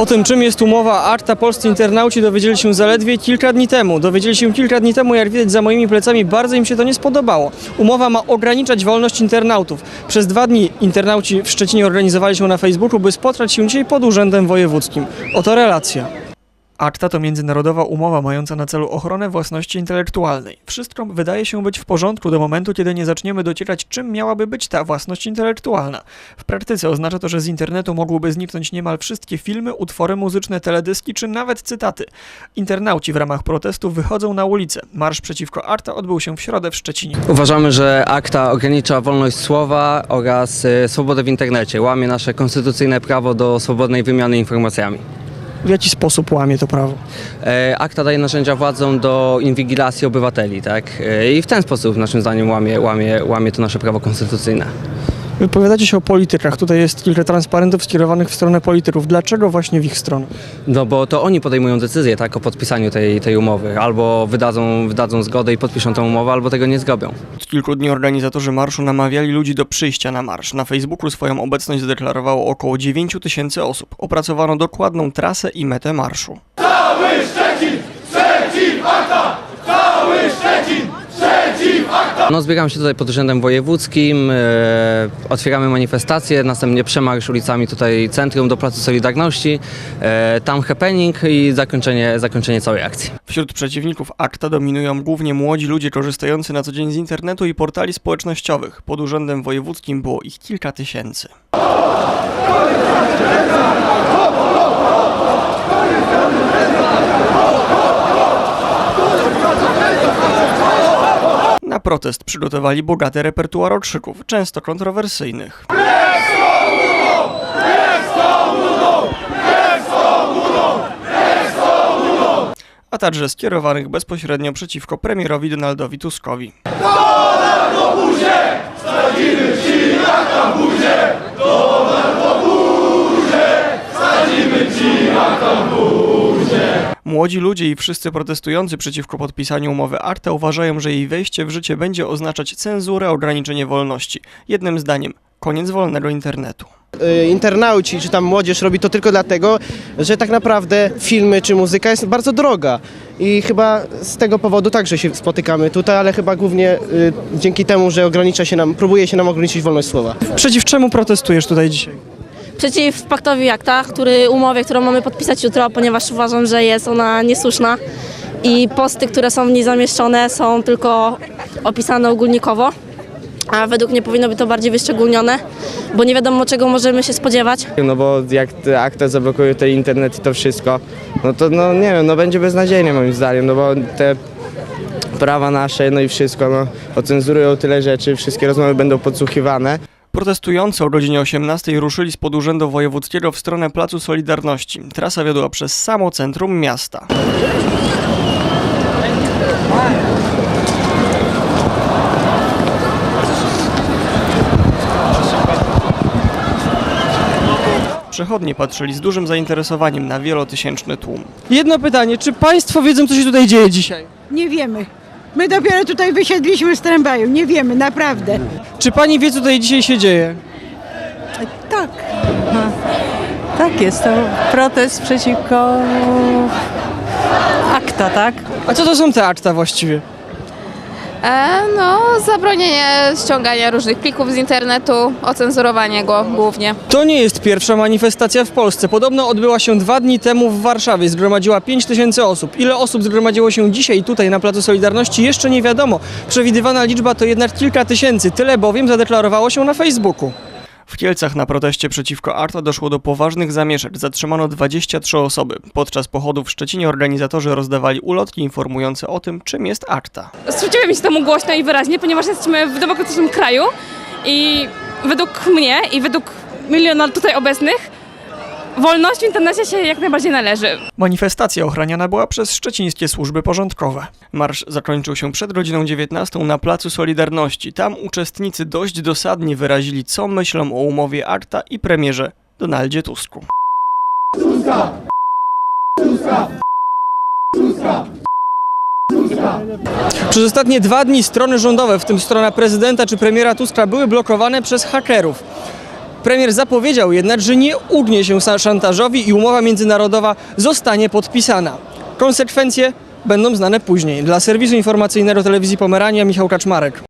O tym, czym jest umowa ARTA, polscy internauci dowiedzieli się zaledwie kilka dni temu. Dowiedzieli się kilka dni temu, jak widać za moimi plecami, bardzo im się to nie spodobało. Umowa ma ograniczać wolność internautów. Przez dwa dni internauci w Szczecinie organizowali się na Facebooku, by spotkać się dzisiaj pod Urzędem Wojewódzkim. Oto relacja. ACTA to międzynarodowa umowa mająca na celu ochronę własności intelektualnej. Wszystko wydaje się być w porządku do momentu, kiedy nie zaczniemy docierać, czym miałaby być ta własność intelektualna. W praktyce oznacza to, że z internetu mogłyby zniknąć niemal wszystkie filmy, utwory muzyczne, teledyski czy nawet cytaty. Internauci w ramach protestu wychodzą na ulicę. Marsz przeciwko ARTA odbył się w środę w Szczecinie. Uważamy, że akta ogranicza wolność słowa oraz y, swobodę w internecie, łamie nasze konstytucyjne prawo do swobodnej wymiany informacjami. W jaki sposób łamie to prawo? E, Akta daje narzędzia władzom do inwigilacji obywateli, tak? E, I w ten sposób, naszym zdaniem, łamie, łamie, łamie to nasze prawo konstytucyjne. Wypowiadacie się o politykach. Tutaj jest kilka transparentów skierowanych w stronę polityków. Dlaczego właśnie w ich stronę? No bo to oni podejmują decyzję, tak, o podpisaniu tej, tej umowy. Albo wydadzą, wydadzą zgodę i podpiszą tę umowę, albo tego nie zrobią. Od kilku dni organizatorzy marszu namawiali ludzi do przyjścia na marsz. Na Facebooku swoją obecność zadeklarowało około 9 tysięcy osób. Opracowano dokładną trasę i metę marszu. No, zbiegamy się tutaj pod Urzędem Wojewódzkim, e, otwieramy manifestację, następnie przemarsz ulicami tutaj centrum do Placu Solidarności, e, tam happening i zakończenie, zakończenie całej akcji. Wśród przeciwników akta dominują głównie młodzi ludzie korzystający na co dzień z internetu i portali społecznościowych. Pod Urzędem Wojewódzkim było ich kilka tysięcy. Protest przygotowali bogaty repertuar okrzyków, często kontrowersyjnych. a także skierowanych bezpośrednio przeciwko premierowi Donaldowi Tuskowi. Młodzi ludzie i wszyscy protestujący przeciwko podpisaniu umowy ARTA uważają, że jej wejście w życie będzie oznaczać cenzurę, ograniczenie wolności. Jednym zdaniem, koniec wolnego internetu. y, internauci czy tam młodzież robi to tylko dlatego, że tak naprawdę filmy czy muzyka jest bardzo droga. I chyba z tego powodu także się spotykamy tutaj, ale chyba głównie y, dzięki temu, że ogranicza się nam, próbuje się nam ograniczyć wolność słowa. Przeciw czemu protestujesz tutaj dzisiaj? Przeciw paktowi akta, który umowie, którą mamy podpisać jutro, ponieważ uważam, że jest ona niesłuszna i posty, które są w niej zamieszczone są tylko opisane ogólnikowo, a według mnie powinno być to bardziej wyszczególnione, bo nie wiadomo czego możemy się spodziewać. No bo jak te akta zablokują ten internet i to wszystko, no to no nie wiem, no będzie beznadziejnie moim zdaniem, no bo te prawa nasze, no i wszystko, no ocenzurują tyle rzeczy, wszystkie rozmowy będą podsłuchiwane. Protestujący o godzinie 18 ruszyli spod Urzędu Wojewódzkiego w stronę Placu Solidarności. Trasa wiodła przez samo centrum miasta. Przechodnie patrzyli z dużym zainteresowaniem na wielotysięczny tłum. Jedno pytanie, czy Państwo wiedzą, co się tutaj dzieje dzisiaj? Nie wiemy. My dopiero tutaj wysiedliśmy z tramwaju. Nie wiemy, naprawdę. Czy Pani wie, co tutaj dzisiaj się dzieje? Tak. Tak jest, to protest przeciwko akta, tak? A co to są te akta właściwie? E, no, zabronienie ściągania różnych plików z internetu, ocenzurowanie go głównie. To nie jest pierwsza manifestacja w Polsce. Podobno odbyła się dwa dni temu w Warszawie. Zgromadziła 5 tysięcy osób. Ile osób zgromadziło się dzisiaj tutaj na Placu Solidarności jeszcze nie wiadomo. Przewidywana liczba to jednak kilka tysięcy. Tyle bowiem zadeklarowało się na Facebooku. W Kielcach na proteście przeciwko ARTA doszło do poważnych zamieszek. Zatrzymano 23 osoby. Podczas pochodu w Szczecinie organizatorzy rozdawali ulotki informujące o tym, czym jest ARTA. Sprzeciwiamy się temu głośno i wyraźnie, ponieważ jesteśmy w demokratycznym kraju i według mnie i według miliona tutaj obecnych wolność w internecie się jak najbardziej należy. Manifestacja ochraniana była przez szczecińskie służby porządkowe. Marsz zakończył się przed godziną 19 na Placu Solidarności. Tam uczestnicy dość dosadnie wyrazili, co myślą o umowie ARTA i premierze Donaldzie Tusku. Przez ostatnie dwa dni strony rządowe, w tym strona prezydenta czy premiera Tuska, były blokowane przez hakerów. Premier zapowiedział jednak, że nie ugnie się szantażowi i umowa międzynarodowa zostanie podpisana. Konsekwencje będą znane później. Dla serwisu informacyjnego telewizji Pomerania Michał Kaczmarek.